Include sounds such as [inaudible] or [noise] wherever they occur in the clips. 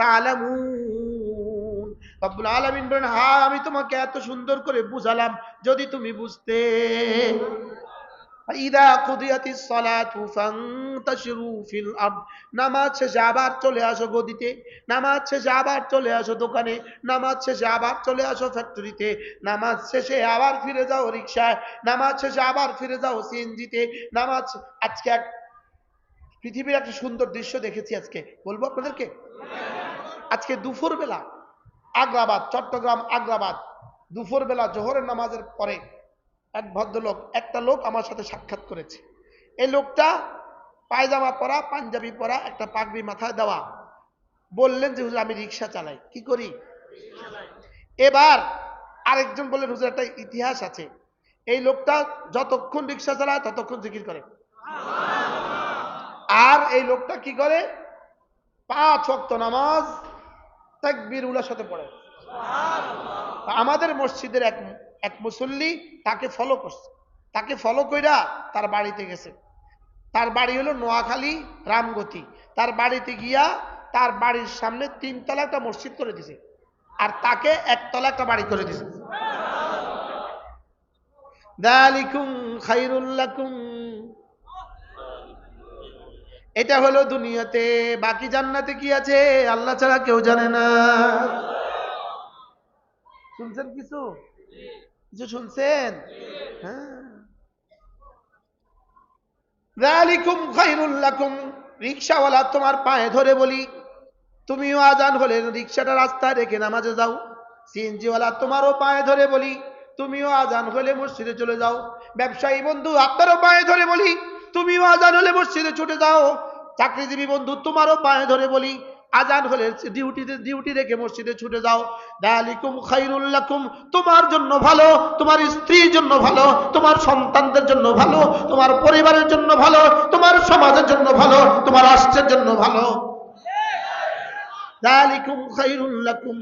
তা'লামুন। রব্বুল আলামিন বলেন হ্যাঁ আমি তোমাকে এত সুন্দর করে বুঝালাম, যদি তুমি বুঝতে। ইদা কুদিয়াতিস সালাতু ফিল আরদ। নামাজ শেষে আবার চলে আসো গদিতে। নামাজ শেষে আবার চলে আসো দোকানে। নামাজ শেষে আবার চলে আসো ফ্যাক্টরিতে। নামাজ শেষে আবার ফিরে যাও রিক্সায় নামাজ শেষে আবার ফিরে যাও সিএনজিতে। নামাজ আজকে এক পৃথিবীর একটা সুন্দর দৃশ্য দেখেছি আজকে। বলব আপনাদেরকে? আজকে দুপুর বেলা আগ্রাবাদ, চট্টগ্রাম আগ্রাবাদ দুপুর বেলা জোহরের নামাজের পরে এক ভদ্রলোক, একটা লোক আমার সাথে সাক্ষাৎ করেছে। এই লোকটা পায়জামা পরা, পাঞ্জাবি পরা, একটা পাগড়ি মাথায় দেওয়া। বললেন যে, হুজুর, আমি রিক্সা চালাই। কি করি? এবার আরেকজন বললেন, হুজুর, একটা ইতিহাস আছে। এই লোকটা যতক্ষণ রিক্সা চালায়, ততক্ষণ জিকির করে। এই লোকটা কি করে? পাঁচ ওয়াক্ত নামাজ, তাকবীর উলার সাথে পড়ে। আমাদের মসজিদের এক এক মুসল্লি তাকে ফলো করছে। তাকে ফলো কইরা তার বাড়িতে গেছে। তার বাড়ি হলো নোয়াখালী, রামগতি। তার বাড়িতে গিয়া তার বাড়ির সামনে তিনতলা একটা মসজিদ করে দিছে। আর তাকে একতলা একটা বাড়ি করে দিছে। দালিকুম খাইরুল্লাকুম এটা হলো দুনিয়াতে, বাকি জান্নাতে কি আছে? আল্লাহ ছাড়া কেউ জানে না। শুনছেন কিছু? কিছু শুনছেন? হ্যাঁ। রিকশাওয়ালা তোমার পায়ে ধরে বলি, তুমিও আজান হলে রিক্সাটা রাস্তায় রেখে নামাজে যাও। সিএনজিওয়ালা তোমারও পায়ে ধরে বলি, তুমিও আজান হলে মসজিদে চলে যাও। ব্যবসায়ী বন্ধু, আপনারও পায়ে ধরে বলি তুমিও আজান হলে মসজিদে ছুটে যাও। চাকরিজীবী বন্ধু, তোমারও পায়ে ধরে বলি, আজান হলে ডিউটিতে ডিউটি রেখে মসজিদে ছুটে যাও। দালিকুম খাইরুল লাকুম, তোমার জন্য ভালো, তোমার স্ত্রীর জন্য ভালো, তোমার সন্তানদের জন্য ভালো, তোমার পরিবারের জন্য ভালো, তোমার সমাজের জন্য ভালো, তোমার রাষ্ট্রের জন্য ভালো। দালিকুম খাইরুল লাকুম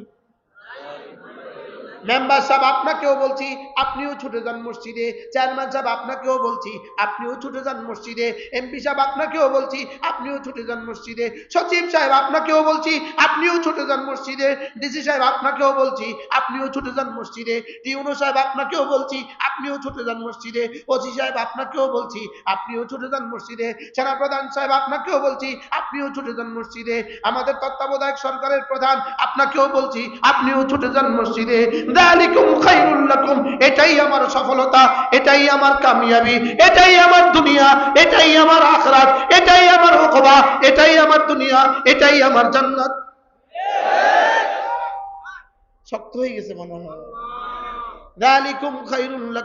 মেম্বার সাহেব, আপনাকেও বলছি, আপনিও ছুটে যান মসজিদে। চেয়ারম্যান সাহেব, আপনাকেও বলছি, আপনিও ছুটে যান মসজিদে। এমপি সাহেব, আপনাকেও বলছি, আপনিও ছুটে যান মসজিদে। সচিব সাহেব, আপনাকেও বলছি, আপনিও ছুটে যান মসজিদে। ডিসি সাহেব, আপনাকেও বলছি, আপনিও ছুটে যান মসজিদে। টিউনো সাহেব, আপনাকেও বলছি, আপনিও ছুটে যান মসজিদে। ওসি সাহেব, আপনাকেও বলছি, আপনিও ছুটে যান মসজিদে। সেনাপ্রধান সাহেব, আপনাকেও বলছি, আপনিও ছুটে যান মসজিদে। আমাদের তত্ত্বাবধায়ক সরকারের প্রধান, আপনাকেও বলছি, আপনিও ছুটে যান মসজিদে। এটাই আমার সফলতা, এটাই আমার কামিয়াবি, এটাই আমার দুনিয়া, এটাই আমার আখরাত, এটাই আমার উকবা, এটাই আমার দুনিয়া, এটাই আমার জান্নাত। শক্ত হয়ে গেছে মনে হয়। দালিকুম খাইরুল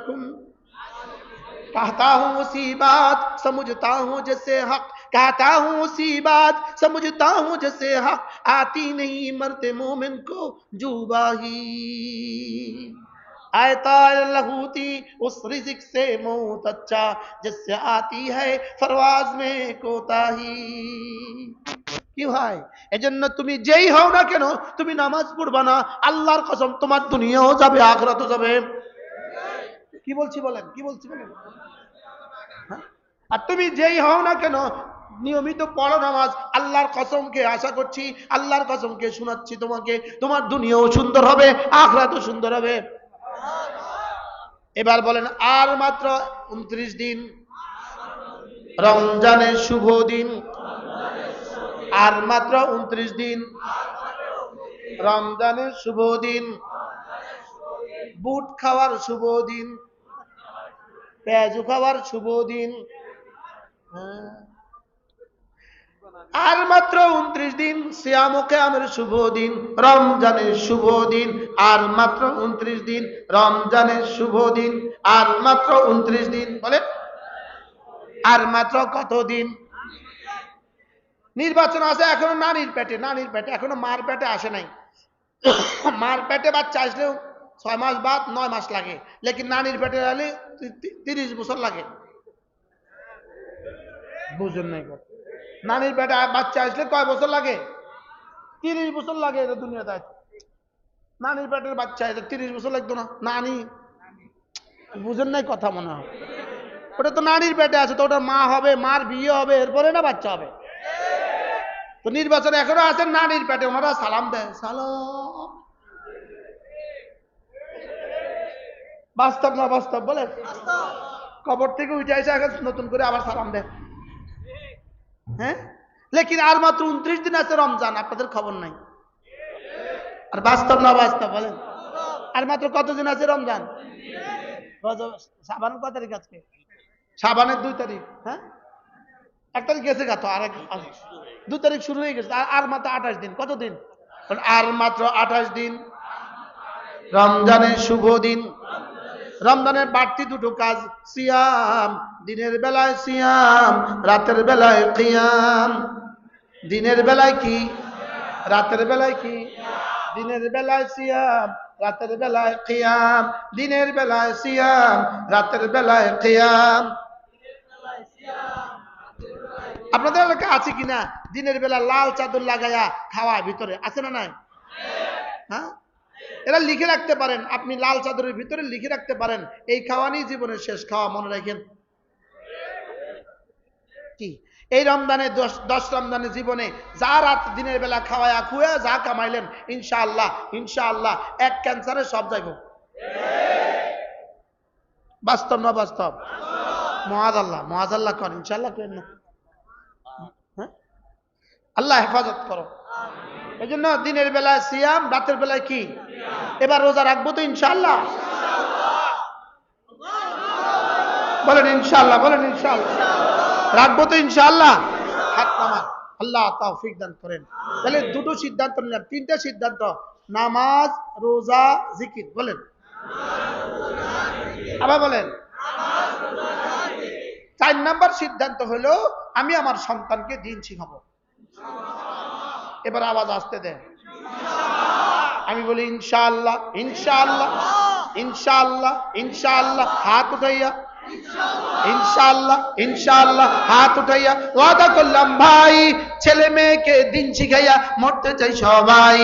মুসিবাত সমঝতা হুম জেসে হক। कहता हूँ उसी बात समझता हूँ जैसे हक आती नहीं मरते मोमिन को जुबाही आयता लहूती उस रिजिक से मौत अच्छा जिससे आती है फरवाज में कोताही কি হয় এজন্য তুমি যেই হও না কেন তুমি নামাজ পড়বা না আল্লাহর কসম তোমার দুনিয়াও যাবে আখরাতও যাবে কি বলছি বলেন কি বলছি বলেন হ্যাঁ? আর তুমি যেই হও না কেন নিয়মিত পড়ো নামাজ। আল্লাহর কসমকে আশা করছি, আল্লাহর কসমকে শোনাচ্ছি তোমাকে। তোমার দুনিয়াও সুন্দর হবে আখরাতও সুন্দর হবে। এবার বলেন, আর মাত্র উনত্রিশ দিন। রমজানের শুভ দিন। আর মাত্র উনত্রিশ দিন। রমজানের শুভ দিন। বুট খাওয়ার শুভ দিন। পেঁয়াজু খাওয়ার শুভ দিন। হ্যাঁ। আর মাত্র উনত্রিশ দিন শ্যামকে আমের শুভ দিন, রমজানের শুভ দিন, আর মাত্র উনত্রিশ দিন, রমজানের শুভ দিন, আর মাত্র উনত্রিশ দিন, বলে, আর মাত্র কত দিন? নির্বাচন আছে, এখনও নানির পেটে নানির পেটে, এখনও মার পেটে আসে নাই। মার পেটে বাচ্চা আসলেও ছয় মাস বাদ, নয় মাস লাগে। লেকিন নানির পেটে তি- তিরিশ বছর লাগে। বুঝুন নাই কথা। নানির পেটে বাচ্চা আসলে কয় বছর লাগে? তিরিশ বছর লাগে এটা দুনিয়াতে। নানির পেটের বাচ্চা এটা তিরিশ বছর লাগতো না। নানি? বুঝেন নাই কথা মনে হয়। ওটা তো নানির পেটে আছে তো ওটা মা হবে মার বিয়ে হবে এরপরে না বাচ্চা হবে? তো নির্বাচনে এখনও আছেন নানির পেটে ওনারা সালাম দেয়। সালাম। বাস্তব না বাস্তব বলে কবর থেকে উঠে এসে এখন নতুন করে আবার সালাম দেয়। হ্যাঁ? লেকিন আর মাত্র উনত্রিশ দিন আছে রমজান আপনাদের খবর নাই। আর বাস্তব না বাস্তব বলেন? আর মাত্র কতদিন আছে রমজান? সাবানের কত তারিখ আজকে? সাবানের দুই তারিখ। হ্যাঁ? এক তারিখ গেছে গা তো আর দু তারিখ শুরু হয়ে গেছে আর- আর মাত্র আঠাশ দিন কতদিন? আর মাত্র আঠাশ দিন। রমজানের শুভ দিন। রমজানের বাড়তি দুটো কাজ, সিয়াম, দিনের বেলায় সিয়াম, রাতের বেলায় কিয়াম। দিনের বেলায় কি? রাতের বেলায় কি? দিনের বেলায় সিয়াম, রাতের বেলায় কিয়াম। দিনের বেলায় সিয়াম, রাতের বেলায় কিয়াম। আপনাদের এলাকা আছে কিনা দিনের বেলা লাল চাদর লাগায়া খাওয়া ভিতরে আছে না নাই? হ্যাঁ? এরা লিখে রাখতে পারেন আপনি লাল চাদরের ভিতরে লিখে রাখতে পারেন এই খাওয়ানি জীবনের শেষ খাওয়া মনে রাখেন। কি? এই রমজানে দশ দশ রমজানের জীবনে যা রাত দিনের বেলা খাওয়ায়া খুয়া যা কামাইলেন ইনশাআল্লাহ ইনশাআল্লাহ এক ক্যান্সারে সব যাইব। বাস্তব না বাস্তব? মহাজ আল্লাহ মহাজ আল্লাহ কর ইনশাআল্লাহ করেন না। হ্যাঁ? আল্লাহ হেফাজত করো। এই জন্য দিনের বেলায় সিয়াম রাতের বেলায় কি? এবার রোজা রাখব তো ইনশাআল্লাহ? বলেন ইনশাআল্লাহ বলেন ইনশাআল্লাহ। রাখব তো ইনশাআল্লাহ? হাত নামা আল্লাহ তৌফিক দান করেন। তাহলে দুটো সিদ্ধান্ত নিলাম। তিনটা সিদ্ধান্ত, নামাজ, রোজা, জিকির। বলেন। আবার বলেন। চার নাম্বার সিদ্ধান্ত হলো, আমি আমার সন্তানকে দিন শিখাবো এবার আওয়াজ আসতে দেন। আমি বলি, ইনশাআল্লাহ ইনশাআল্লাহ ইনশাআল্লাহ ইনশাআল্লাহ, হাত উঠাইয়া। ইনশাআল্লাহ ইনশাআল্লাহ, হাত উঠাইয়া। ওয়াদা করলাম, ভাই, ছেলে মেয়েকে দিন শিখাইয়া মরতে চাই সবাই।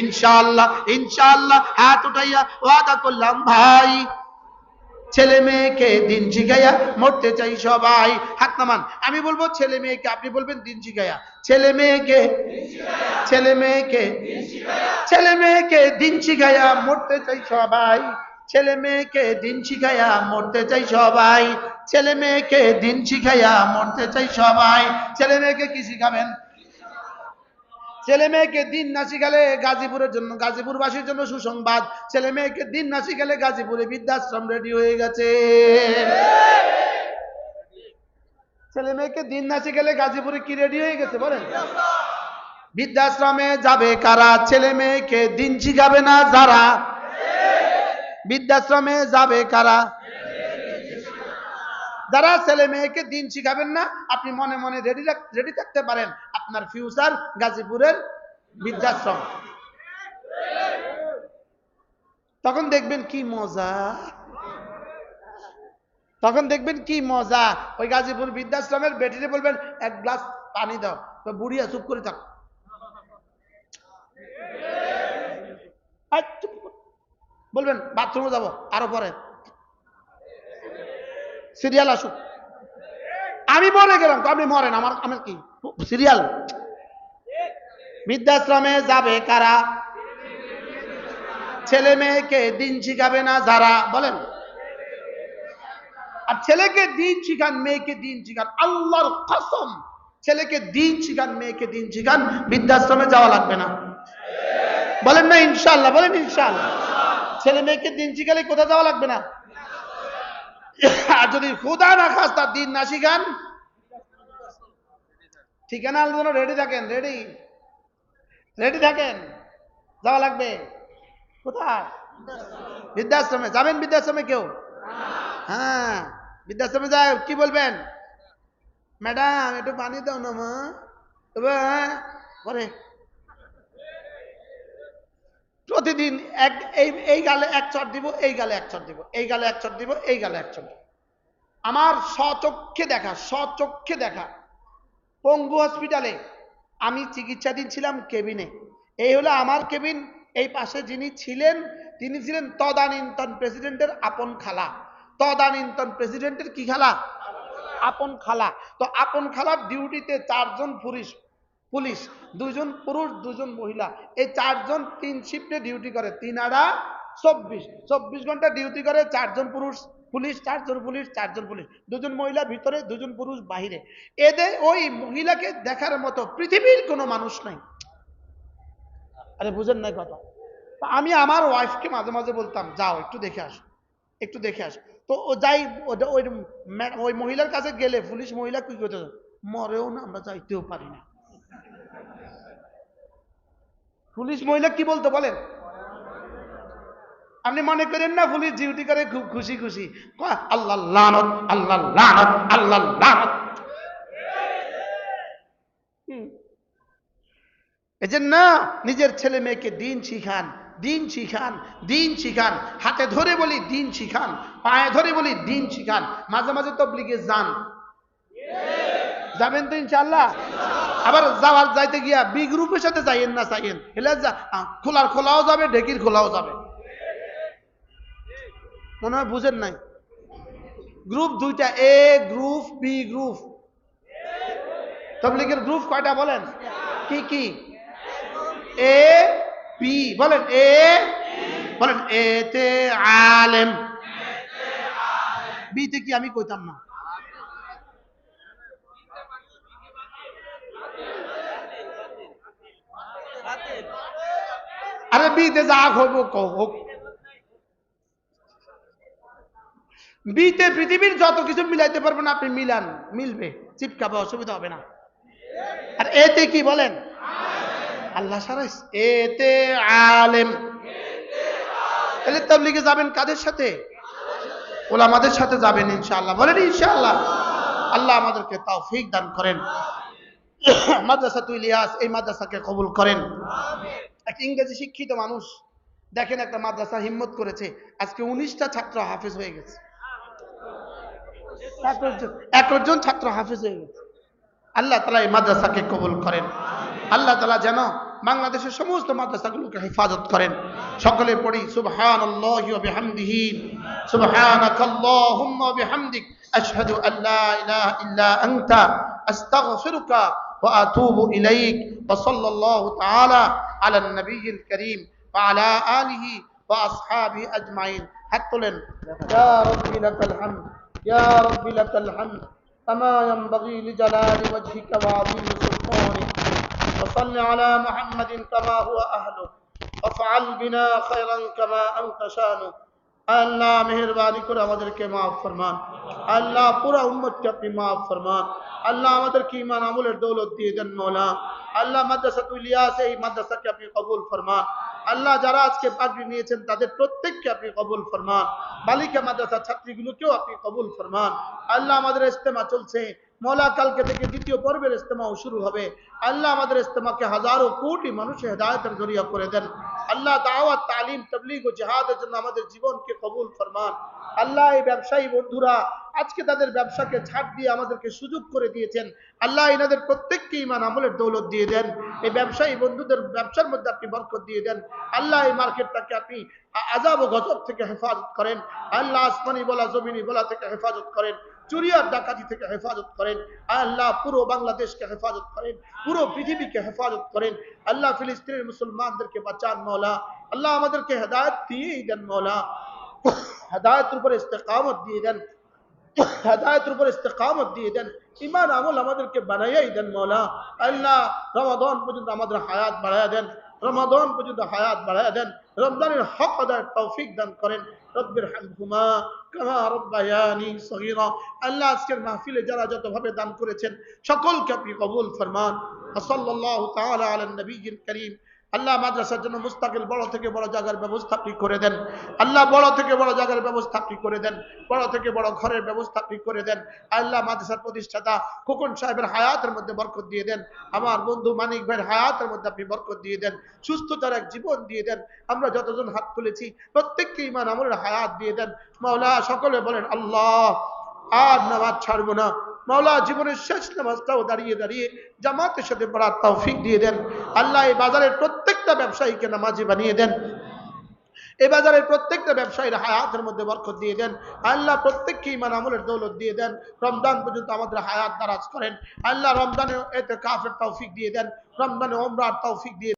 ইনশাআল্লাহ ইনশাআল্লাহ, হাত উঠাইয়া ওয়াদা করলাম, ভাই ছেলে মেয়েকে দিন শিখাইয়া মরতে চাই সবাই। হাত নামান। আমি বলব ছেলে মেয়েকে, আপনি বলবেন দিন শিখাইয়া ছেলে মেয়েকে ছেলে মেয়েকে ছেলে মেয়েকে দিন শিখাইয়া মরতে চাই সবাই। ছেলে মেয়েকে দিন শিখাইয়া মরতে চাই সবাই। ছেলে মেয়েকে দিন শিখাইয়া মরতে চাই সবাই। ছেলে মেয়েকে কি শিখাবেন ছেলে মেয়েকে দিন না শিখালে গাজীপুরের জন্য, গাজীপুরবাসীর জন্য সুসংবাদ। ছেলে মেয়েকে দিন না শিখালে গাজীপুরে বৃদ্ধাশ্রম রেডি হয়ে গেছে। ছেলে মেয়েকে দিন না শিখালে গাজীপুরে কি রেডি হয়ে গেছে বলেন? বৃদ্ধাশ্রমে যাবে কারা? ছেলে মেয়েকে দিন শিখাবে না যারা? বৃদ্ধাশ্রমে যাবে কারা? যারা ছেলে মেয়েকে দিন শিখাবেন না, আপনি মনে মনে রেডি রেডি থাকতে পারেন আপনার ফিউচার গাজীপুরের বৃদ্ধাশ্রম। তখন দেখবেন কি মজা। তখন দেখবেন কি মজা। ওই গাজীপুর বৃদ্ধাশ্রমের বেটিরে বলবেন, এক গ্লাস পানি দাও, তো বুড়িয়া চুপ করে থাক। কর। বলবেন বাথরুমে যাব, আরও পরে। সিরিয়াল আসুক। আমি মরে গেলাম তো, আপনি মরেন, আমার আমার কি? সিরিয়াল বৃদ্ধাশ্রমে যাবে কারা? ছেলে মেয়েকে দিন শিখাবে না যারা? বলেন। আর ছেলেকে দিন শিখান, মেয়েকে দিন শিখান, আল্লাহর কসম। ছেলেকে দিন শিখান, মেয়েকে দিন শিখান, বৃদ্ধাশ্রমে যাওয়া লাগবে না। বলেন না ইনশাল্লাহ বলেন ইনশাল্লাহ ছেলে মেয়েকে দিন শিখালে কোথায় যাওয়া লাগবে না? [laughs] আর যদি খুদা না খাস তার দিন না শিখান। ঠিকানা আলোচনা রেডি থাকেন? রেডি রেডি থাকেন? যাওয়া লাগবে। কোথায়? বৃদ্ধাশ্রমে। যাবেন বৃদ্ধাশ্রমে কেউ? হ্যাঁ বৃদ্ধাশ্রমে যায় কি বলবেন? ম্যাডাম একটু পানি দাও না মা। হ্যাঁ, পরে। প্রতিদিন এক, এই এই গালে এক চট দিব, এই গালে এক চট দিব, এই গালে এক চট দিব, এই গালে এক চট দিব। আমার স্বচক্ষে দেখা স্বচক্ষে দেখা। পঙ্গু হসপিটালে আমি চিকিৎসাধীন ছিলাম কেবিনে। এই হলো আমার কেবিন, এই পাশে যিনি ছিলেন, তিনি ছিলেন তদানীন্তন প্রেসিডেন্টের আপন খালা। তদানীন্তন প্রেসিডেন্টের কি খালা? আপন খালা। তো আপন খালার ডিউটিতে চারজন পুলিশ পুলিশ দুজন পুরুষ দুজন মহিলা। এই চারজন তিন শিফটে ডিউটি করে। তিন আড়া চব্বিশ। চব্বিশ ঘণ্টা ডিউটি করে চারজন পুরুষ, পুলিশ, চারজন পুলিশ চারজন পুলিশ। দুজন মহিলা ভিতরে দুজন পুরুষ বাহিরে। এদের ওই মহিলাকে দেখার মতো পৃথিবীর কোনো মানুষ নাই। আরে বুঝেন নাই কথা। আমি আমার ওয়াইফকে মাঝে মাঝে বলতাম, যাও, একটু দেখে আসো। একটু দেখে আসো। তো ও যাই ওই ওই মহিলার কাছে গেলে পুলিশ মহিলা কি করতে, মরেও না, আমরা যাইতেও পারি না। পুলিশ মহিলা কি বলতে বলেন? আপনি মনে করেন না পুলিশ ডিউটি করে খুব খুশি খুশি? আল্লাহ লানত আল্লাহ লানত আল্লাহ লানত। এজন্য নিজের ছেলে মেয়েকে দিন শিখান দিন শিখান দিন শিখান। হাতে ধরে বলি, দিন শিখান। পায়ে ধরে বলি, দিন শিখান। মাঝে মাঝে তবলিগে যান। যাবেন তো ইনশাল্লাহ আবার যাওয়ার যাইতে গিয়া বি গ্রুপের সাথে যাইয়েন না চাইয়েন যা খোলার খোলাও যাবে, ঢেকির খোলাও যাবে। মনে হয় বুঝেন নাই? গ্রুপ দুইটা এ গ্রুপ বি গ্রুপ তবলিগের গ্রুপ কয়টা বলেন? কি কি? এ বি বলেন এ বলেন এ তে আলেম। বিতে কি আমি কইতাম না? আরে বিতে যা হইব হোক। বিতে পৃথিবীর যত কিছু মিলাইতে পারবেন আপনি মিলান, মিলবে। চিপকাবে, অসুবিধা হবে না। আর এতে কি বলেন? আল্লাহ সারাইস এতে আলেম। তাহলে তাবলিগে যাবেন কাদের সাথে? ওলামাদের সাথে যাবেন ইনশাআল্লাহ। বলেন ইনশাআল্লাহ। আল্লাহ আমাদেরকে তৌফিক দান করেন। মাদ্রাসা তুই লিয়াস এই মাদ্রাসাকে কবুল করেন। এক ইংরেজি শিক্ষিত মানুষ দেখেন একটা মাদ্রাসা হিম্মত করেছে, আজকে উনিশটা ছাত্র হাফেজ হয়ে গেছে। একজন ছাত্র হাফেজ হয়ে গেছে। আল্লাহ তালা এই মাদ্রাসাকে কবুল করেন। আল্লাহ তালা যেন বাংলাদেশের সমস্ত মাদ্রাসাগুলোকে হেফাজত করেন। সকলে পড়ি সুবহান বিহামদিহি। সুবহানাক আল্লাহুম্মা বিহামদিক। আশহাদু আল্লা ইলাহা ইল্লা আনতা। আস্তাগফিরুকা وأتوب إليك. وصلى الله تعالى على النبي الكريم وعلى آله وأصحابه أجمعين. حتى يا رب لك الحمد. يا رب لك الحمد. كما ينبغي لجلال وجهك وعظيم سلطانك. وصل على محمد كما هو أهله. وافعل بنا خيرا كما أنت شأنه. আল্লাহ মেহরবানি করে আমাদেরকে মাফ ফরমান। আল্লাহ পুরা উম্মতকে আপনি মাফ ফরমান। আল্লাহ আমাদেরকে ইমান আমলের দৌলত দিয়ে দেন মৌলা। আল্লাহ মাদ্রাসাতুল ইলিয়াস এই মাদ্রাসাকে আপনি কবুল ফরমান। আল্লাহ যারা আজকে পাগড়ি নিয়েছেন, তাদের প্রত্যেককে আপনি কবুল ফরমান। বালিকা মাদ্রাসা ছাত্রীগুলোকেও আপনি কবুল ফরমান। আল্লাহ আমাদের ইস্তেমা চলছে। মৌলা, কালকে থেকে দ্বিতীয় পর্বের ইস্তেমাও শুরু হবে। আল্লাহ আমাদের ইস্তেমাকে হাজারো কোটি মানুষের হেদায়তের জরিয়া করে দেন। আল্লাহ দাওয়াত, তালিম, তবলিগ ও জেহাদের জন্য আমাদের জীবনকে কবুল ফরমান। আল্লাহ এই ব্যবসায়ী বন্ধুরা, আজকে তাদের ব্যবসাকে ছাড় দিয়ে আমাদেরকে সুযোগ করে দিয়েছেন। আল্লাহ এনাদের প্রত্যেককে ইমান আমলের দৌলত দিয়ে দেন। এই ব্যবসায়ী বন্ধুদের ব্যবসার মধ্যে আপনি বরকত দিয়ে দেন। আল্লাহ এই মার্কেটটাকে আপনি আজাব ও গজব থেকে হেফাজত করেন। আল্লাহ আসমানি বলা, জমিনি বলা থেকে হেফাজত করেন। চুরিয়ার ডাকাতি থেকে হেফাজত করেন। আল্লাহ পুরো বাংলাদেশকে হেফাজত করেন, পুরো পৃথিবীকে হেফাজত করেন। আল্লাহ ফিলিস্তিনের মুসলমানদেরকে বাঁচান মৌলা আল্লাহ আমাদেরকে হেদায়ত দিয়েই দেন মৌলা হেদায়তের উপর ইস্তেকামত দিয়ে দেন। হেদায়তের উপর ইস্তেকামত দিয়ে দেন। ইমান আমল আমাদেরকে বানাইয়াই দেন মৌলা আল্লাহ রমাদন পর্যন্ত আমাদের হায়াত বাড়াইয়া দেন। রমাদন পর্যন্ত হায়াত বাড়াইয়া দেন। রমজানের হক আদায় তৌফিক দান করেন। রব্বের হামহুমা কামা আল্লাহ আজকের মাহফিলে যারা যতভাবে দান করেছেন, সকলকে আপনি কবুল ফরমান। সাল্লাল্লাহু তাআলা আলা কারীম। আল্লাহ মাদ্রাসার জন্য মুস্তাকিল বড় থেকে বড় জায়গার ব্যবস্থা আপনি করে দেন। আল্লাহ বড় থেকে বড় জায়গার ব্যবস্থা আপনি করে দেন। বড় থেকে বড় ঘরের ব্যবস্থা আপনি করে দেন। আল্লাহ মাদ্রাসার প্রতিষ্ঠাতা খোকন সাহেবের হায়াতের মধ্যে বরকত দিয়ে দেন। আমার বন্ধু মানিক ভাইয়ের হায়াতের মধ্যে আপনি বরকত দিয়ে দেন। সুস্থতার এক জীবন দিয়ে দেন। আমরা যতজন হাত তুলেছি, প্রত্যেককে ইমান আমলের হায়াত দিয়ে দেন। মাওলা, সকলে বলেন, আল্লাহ, আর নামাজ ছাড়বো না। মাওলা জীবনের শেষ নামাজটাও দাঁড়িয়ে দাঁড়িয়ে জামাতের সাথে পড়ার তৌফিক দিয়ে দেন। আল্লাহ এই বাজারের প্রত্যেকটা ব্যবসায়ীকে নামাজি বানিয়ে দেন। এই বাজারের প্রত্যেকটা ব্যবসায়ীর হায়াতের মধ্যে বরকত দিয়ে দেন। আল্লাহ প্রত্যেককে ইমান আমলের দৌলত দিয়ে দেন। রমজান পর্যন্ত আমাদের হায়াত দারাজ করেন। আল্লাহ রমজানে এতে কাফের তৌফিক দিয়ে দেন। রমজানে ওমরার তৌফিক দিয়ে